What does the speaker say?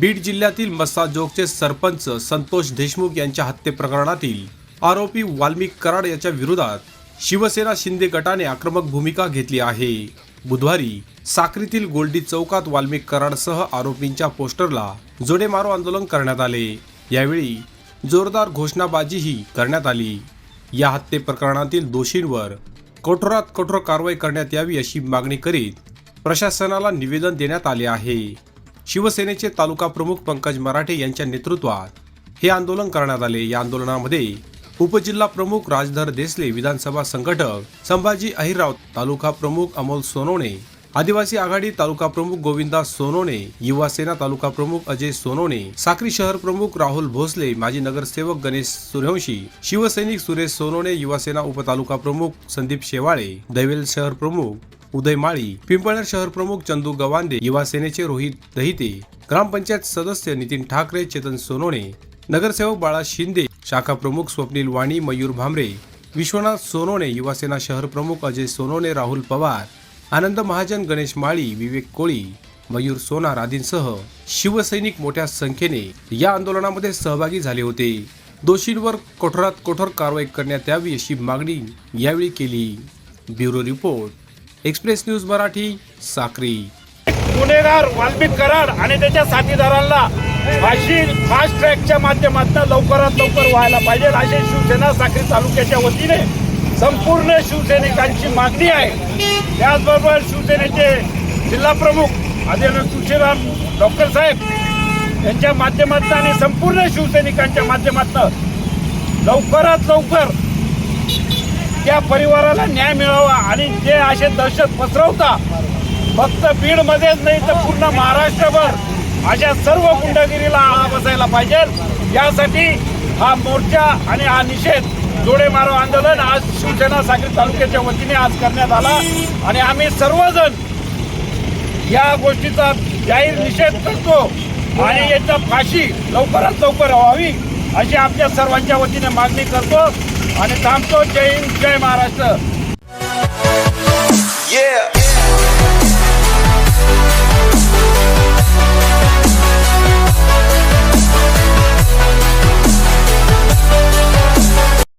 बीड जिल्ह्यातील मस्साजोगचे सरपंच संतोष देशमुख यांच्या हत्ये प्रकरणातील आरोपी वाल्मिक कराड याच्या विरोधात शिवसेना शिंदे गटाने आक्रमक भूमिका घेतली आहे. बुधवारी साक्रीतील गोल्डी चौकात वाल्मिक कराडसह आरोपींच्या पोस्टरला जोडे मारो आंदोलन करण्यात आले. यावेळी जोरदार घोषणाबाजीही करण्यात आली. या हत्ये प्रकरणातील दोषींवर कठोरात कठोर कारवाई करण्यात यावी अशी मागणी करीत प्रशासनाला निवेदन देण्यात आले आहे. शिवसेनेचे तालुका प्रमुख पंकज मराठे यांच्या नेतृत्वात हे आंदोलन करण्यात आले. या आंदोलनामध्ये उपजिल्हा प्रमुख राजधर देसले विधानसभा संघटक संभाजी अहिरराव तालुका प्रमुख अमोल सोनवणे आदिवासी आघाडी तालुका प्रमुख गोविंदा सोनवणे युवा सेना तालुका प्रमुख अजय सोनवणे साक्री शहर प्रमुख राहुल भोसले माजी नगरसेवक गणेश सूर्यवंशी शिवसैनिक सुरेश सोनवणे युवा सेना उपतालुका प्रमुख संदीप शेवाळे दैवेल शहर प्रमुख उदय माळी पिंपळनेर शहर प्रमुख चंदू गवांदे युवा सेनेचे रोहित दहिते ग्रामपंचायत सदस्य नितीन ठाकरे चेतन सोनोणे नगरसेवक बाळा शिंदे शाखा प्रमुख स्वप्नील वाणी मयूर भामरे विश्वनाथ सोनवणे युवासेना शहर प्रमुख अजय सोनवणे राहुल पवार आनंद महाजन गणेश माळी विवेक कोळी मयूर सोनार आदींसह शिवसैनिक मोठ्या संख्येने या आंदोलनामध्ये सहभागी झाले होते. दोषींवर कठोरात कठोर कारवाई करण्यात यावी अशी मागणी यावेळी केली. Bureau report. Express news Marathi Sakri. गुन्हेगार वाल्मिक कराड आणि त्याच्या साथीदारांना फाशी फास्ट ट्रॅकच्या माध्यमातून लवकरात लवकर व्हायला पाहिजे. असे शिवसेना साखरी तालुक्याच्या वतीने संपूर्ण शिवसैनिकांची मागणी आहे. त्याचबरोबर शिवसेनेचे जिल्हा प्रमुख आदरणीय तुळशीराम डॉक्टर साहेब यांच्या माध्यमातून आणि संपूर्ण शिवसैनिकांच्या माध्यमातून लवकरात लवकर त्या परिवाराला न्याय मिळावा आणि जे असे दहशत पसरवता फक्त बीडमध्येच नाही तर पूर्ण महाराष्ट्रभर अशा सर्व गुंडगिरीला आळा बसायला पाहिजे. यासाठी हा मोर्चा आणि हा निषेध जोडे मारो आंदोलन आज शिवसेना साखरी तालुक्याच्या वतीने आज करण्यात आला. आणि आम्ही सर्वजण या गोष्टीचा जाहीर निषेध करतो आणि याचा फाशी लवकरात लवकर व्हावी. अशी आपल्या सर्वांच्या वतीने मागणी करतो आणि थांबतो. जय हिंद जय महाराष्ट्र.